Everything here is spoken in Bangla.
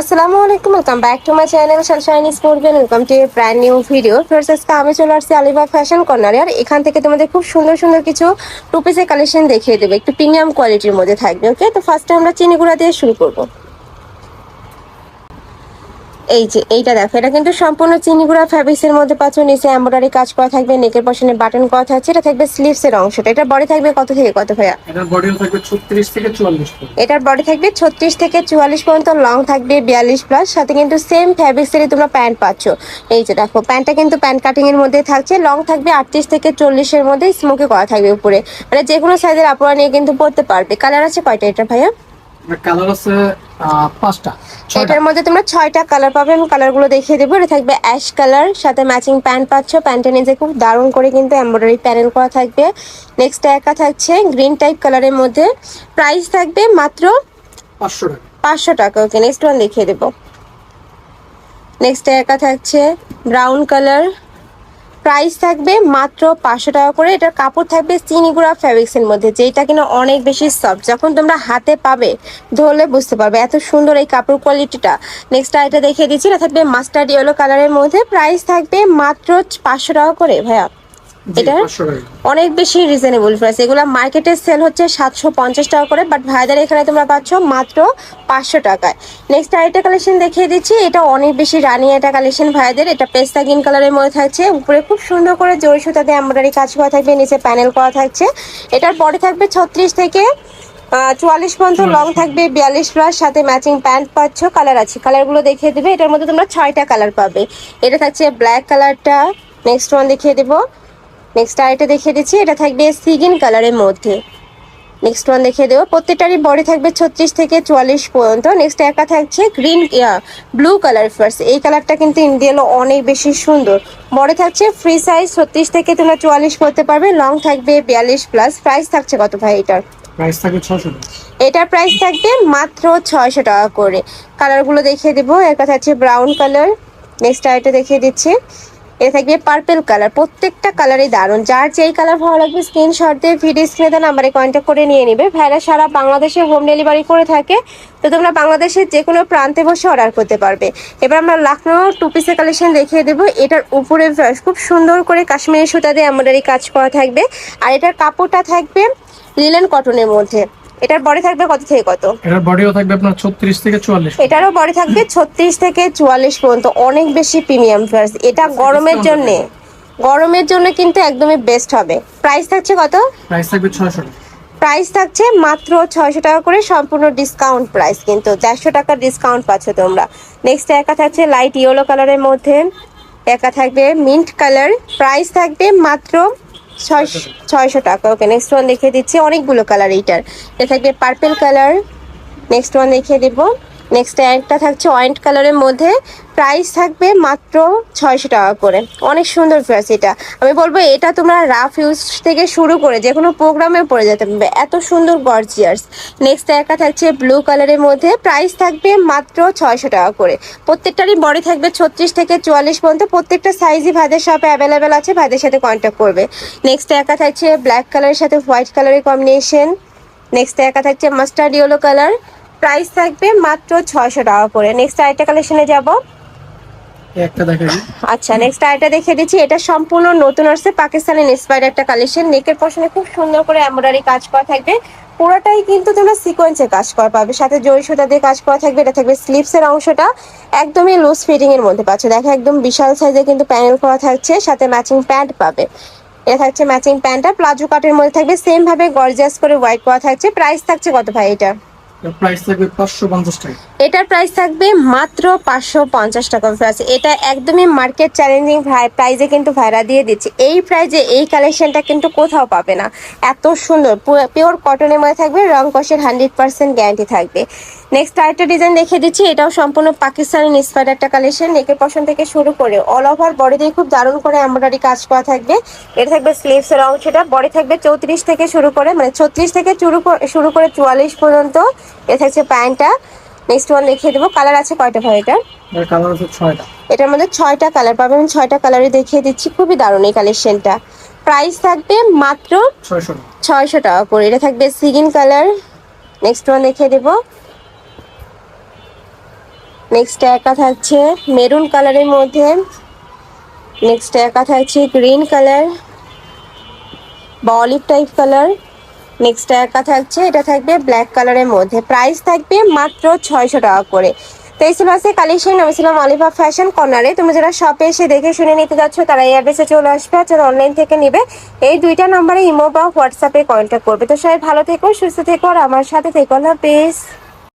আসসালামু আলাইকুম welcome back to my channel sunshine sport welcome to brand new video friends আজকে আমি চলে আসছি আলিবাগ ফ্যাশন কর্নারে আর এখান থেকে তোমাদের খুব সুন্দর সুন্দর কিছু টু পিসের কালেকশন দেখিয়ে দেবো। একটু প্রিমিয়াম কোয়ালিটির মধ্যে থাকবে ওকে তো ফার্স্টে আমরা চিনিগুড়া দিয়ে শুরু করব। এই যে এইটা দেখো এটা কিন্তু সম্পূর্ণ চিনিগুড়া ফ্যাব্রিক্সের মধ্যে পাচ্ছ নিচে এমব্রয়ডারি কাজ করা থাকবে নেকের পশনে বাটন করা থাকছে এটা থাকবে স্লিভস এর অংশটা। এটা বডি থাকবে কত থেকে কত ভাইয়া? এটার বডিও থাকবে ছত্রিশ থেকে চুয়াল্লিশ এটার বডি থাকবে ছত্রিশ থেকে চুয়াল্লিশ পর্যন্ত লং থাকবে বিয়াল্লিশ প্লাস সাথে কিন্তু সেম ফ্যাব্রিক্সেরই তোমরা প্যান্ট পাচ্ছ। এই যে দেখো প্যান্টটা কিন্তু প্যান্ট কাটিং এর মধ্যে থাকছে লং থাকবে আটত্রিশ থেকে চল্লিশের মধ্যে স্মোকে করা থাকবে উপরে। মানে যে কোনো সাইজের আপুরা নিয়ে কিন্তু পড়তে পারবে। কালার আছে কয়টা এটা ভাইয়া? কালার আছে পাঁচটা এটার মধ্যে তোমরা ছয়টা কালার পাবে আমি কালারগুলো দেখিয়ে দেবো। এটা থাকবে অ্যাশ কালার সাথে ম্যাচিং প্যান্ট পাচ্ছ। প্যান্টের নিচে খুব দারুণ করে কিন্তু এমব্রয়ডারি প্যানেল করা থাকবে। নেক্সট একা থাকছে গ্রিন টাইপ কালারের মধ্যে। প্রাইস থাকবে মাত্র পাঁচশো টাকা। পাঁচশো টাকা। ওকে নেক্সট ওয়ান দেখিয়ে দেবো। নেক্সট একা থাকছে ব্রাউন কালার প্রাইস থাকবে মাত্র পাঁচশো টাকা করে। এটার কাপড় থাকবে চিনিগুড়া ফ্যাব্রিক্সের মধ্যে যেটা কিনা অনেক বেশি সফট যখন তোমরা হাতে পাবে, ধরলে বুঝতে পারবে এত সুন্দর এই কাপড় কোয়ালিটিটা নেক্সট এটা দেখিয়ে দিচ্ছি, এটা থাকবে মাস্টার্ড ইয়েলো কালারের মধ্যে। প্রাইস থাকবে মাত্র পাঁচশো টাকা করে, ভাইয়া। এটা? অনেক বেশি রিজনেবল প্রাইস এগুলো মার্কেটে সেল হচ্ছে সাতশো পঞ্চাশ টাকা করে বাট ভাইদের এখানে তোমরা পাচ্ছ মাত্র পাঁচশো টাকায়। নেক্সট আরেকটা কালেকশন দেখিয়ে দিচ্ছি। এটা অনেক বেশি রানি একটা কালেকশন ভাইদের। এটা পেস্তা গ্রিন কালারের মধ্যে থাকছে। উপরে খুব সুন্দর করে জড়ি সুতাতে এমব্রয়ডারি কাজ করা থাকবে নিচে প্যানেল করা থাকছে। এটার পরে থাকবে ছত্রিশ থেকে চুয়াল্লিশ পর্যন্ত লং থাকবে বিয়াল্লিশ প্লাস সাথে ম্যাচিং প্যান্ট পাচ্ছ কালার আছে। কালারগুলো দেখিয়ে দেবে। এটার মধ্যে তোমরা ছয়টা কালার পাবে। এটা থাকছে ব্ল্যাক কালারটা নেক্সট ওয়ান দেখিয়ে দেবো। নেক্সট আরেকটা দেখিয়ে দিচ্ছি এটা থাকবে সিগিন কালারের মধ্যে। নেক্সট ওয়ান দেখিয়ে দেবো প্রত্যেকটারই বডি থাকবে ছত্রিশ থেকে চুয়াল্লিশ পর্যন্ত। নেক্সট একা থাকছে গ্রিন ব্লু কালার ফার্স্ট এই কালারটা কিন্তু ইন্ডিয়ালো অনেক বেশি সুন্দর। বডি থাকছে ফ্রি সাইজ ছত্রিশ থেকে তোমরা চুয়াল্লিশ করতে পারবে। লং থাকবে বিয়াল্লিশ প্লাস প্রাইস থাকছে কত ভাই এটার? প্রাইস থাকবে ছশো এটার প্রাইস থাকবে মাত্র ছয়শো টাকা করে। কালারগুলো দেখিয়ে দেবো এর থাকছে ব্রাউন কালার নেক্সট আরেকটা দেখিয়ে দিচ্ছি। এটা থাকবে পার্পেল কালার প্রত্যেকটা কালারই দারুণ। যার যেই কালার ভালো লাগবে স্ক্রিনশট দিয়ে ভিডিও স্ক্রিনে নাম্বারে কন্ট্যাক্ট করে নিয়ে নেবে। ভাইরা সারা বাংলাদেশে হোম ডেলিভারি করে থাকে। তো তোমরা বাংলাদেশের যে কোনো প্রান্তে বসে অর্ডার করতে পারবে। এবার আমরা লখনৌ টু পিসের কালেকশন দেখিয়ে দেবো। এটার উপরে খুব সুন্দর করে কাশ্মীরি সুতা দিয়ে এমব্রয়ডারি কাজ করা থাকবে। আর এটার কাপড়টা থাকবে লিলেন কটনের মধ্যে। এটার বডি থাকবে কত থেকে কত? এটার বডিও থাকবে আপনার ছত্রিশ থেকে চুয়াল্লিশ এটারও বডি থাকবে ছত্রিশ থেকে চুয়াল্লিশ পর্যন্ত। অনেক বেশি প্রিমিয়াম প্রাইস এটা গরমের জন্য। গরমের জন্য কিন্তু একদমই বেস্ট হবে। প্রাইস থাকছে কত? প্রাইস থাকবে ছয়শো টাকা। প্রাইস থাকছে মাত্র ছয়শো টাকা করে সম্পূর্ণ ডিসকাউন্ট প্রাইস কিন্তু। দেড়শো টাকার ডিসকাউন্ট পাচ্ছ তোমরা। নেক্সট একা থাকছে লাইট ইয়েলো কালারের মধ্যে। একা থাকবে মিন্ট কালার প্রাইস থাকবে মাত্র ছয়শো টাকা। ওকে নেক্সট ওয়ান দেখিয়ে দিচ্ছি। অনেকগুলো কালার এইটার। এটা থাকবে পার্পেল কালার নেক্সট ওয়ান দেখিয়ে দিব। নেক্সট একটা থাকছে অয়েন্ট কালারের মধ্যে। প্রাইস থাকবে মাত্র ছয়শো টাকা করে। অনেক সুন্দর প্রাইস এটা। আমি বলব, এটা তোমরা রাফ ইউজ থেকে শুরু করে যে কোনো প্রোগ্রামে পরে যেতে পারবে। এত সুন্দর গর্জিয়ার্স নেক্সট একটা থাকছে ব্লু কালারের মধ্যে। প্রাইস থাকবে মাত্র ছয়শো টাকা করে। প্রত্যেকটারই বডি থাকবে ছত্রিশ থেকে চুয়াল্লিশ পর্যন্ত। প্রত্যেকটা সাইজই ভাইদের শপে অ্যাভেলেবেল আছে, ভাইদের সাথে কন্ট্যাক্ট করবে। নেক্সট একা থাকছে ব্ল্যাক কালারের সাথে হোয়াইট কালারের কম্বিনেশন নেক্সট একা থাকছে মাস্টার্ড ইয়েলো কালার প্রাইস থাকবে মাত্র ছয়শো টাকা করে। নেক্সট আরেকটা কালেকশনে যাব। দেখা আচ্ছা নেক্সট আরেকটা দেখিয়ে দিচ্ছি। এটা সম্পূর্ণ নতুন আসছে পাকিস্তানি ইন্সপায়ার্ড একটা কালেকশন নেকের পশনে খুব সুন্দর করে এমব্রয়ডারি কাজ করা থাকবে। পুরোটাই কিন্তু তোমরা সিকোয়েন্সে কাজ করা পাবে। সাথে জরি সুতা দিয়ে কাজ করা থাকবে। এটা থাকবে স্লিপসের অংশটা। একদমই লুজ ফিটিং এর মধ্যে পাচ্ছ। দেখো একদম বিশাল সাইজে কিন্তু প্যানেল করা থাকছে। সাথে ম্যাচিং প্যান্ট পাবে। এটা থাকছে ম্যাচিং প্যান্টটা প্লাজো কাটের মধ্যে থাকবে। সেম ভাবে গর্জিয়াস করে হোয়াইট করা থাকছে। প্রাইস থাকছে কত ভাই এটা? প্রাইস থাকবে পাঁচশো পঞ্চাশ টাকা। এটার প্রাইস থাকবে মাত্র পাঁচশো পঞ্চাশ টাকা প্রাইস এটা একদমই মার্কেট চ্যালেঞ্জিং প্রাইজে কিন্তু ভাইরা দিয়ে দিচ্ছে। এই প্রাইজে এই কালেকশনটা কিন্তু কোথাও পাবে না। এত সুন্দর। পিওর কটনের মধ্যে থাকবে, রং কষের হান্ড্রেড পার্সেন্ট গ্যারান্টি থাকবে। নেক্সট আরেকটা ডিজাইন দেখে দিচ্ছি, এটাও সম্পূর্ণ পাকিস্তানি ইন্সপায়ার্ড একটা কালেকশন নেকের পশন থেকে শুরু করে অল ওভার বডি দিয়ে খুব দারুণ করে এমব্রয়ডারি কাজ করা থাকবে। এটা থাকবে স্লিভস এর অংশটা। বডি থাকবে চৌত্রিশ থেকে শুরু করে মানে ছত্রিশ থেকে শুরু করে চুয়াল্লিশ পর্যন্ত। এটা থাকছে প্যান্টটা নেক্সট ওয়ান দেখিয়ে দেবো। কালার আছে কয়টা ভাই এটা? এর কালার আছে ছয়টা। এটার মধ্যে ছয়টা কালার পাবেন। আমি ছয়টা কালারই দেখিয়ে দিচ্ছি। খুবই দারুণ এই কালেকশনটা প্রাইস থাকবে মাত্র ছয়শো টাকা। করে। এটা থাকবে সিগিন কালার নেক্সট ওয়ান দেখিয়ে দেবো। নেক্সট একা থাকছে মেরুন কালারের মধ্যে। নেক্সট একা থাকছে গ্রিন কালার বা অলিভ টাইপ কালার নেক্সট একা থাকছে এটা থাকবে ব্ল্যাক কালারের মধ্যে। প্রাইস থাকবে মাত্র ছয়শো টাকা করে। তো মাসে কালেকশন আমি অলিভা ফ্যাশন কর্নারে তুমি যারা শপে এসে দেখে শুনে নিতে যাচ্ছ, তারা এই অ্যাড্রেসে চলে আসবে আর যারা অনলাইন থেকে নেবে, এই দুইটা নাম্বারে ইমো বা হোয়াটসঅ্যাপে কন্ট্যাক্ট করবে। তো সবাই ভালো থেকো, সুস্থ থেকো, আর আমার সাথে থেকো। আল্লাহ হাফেজ।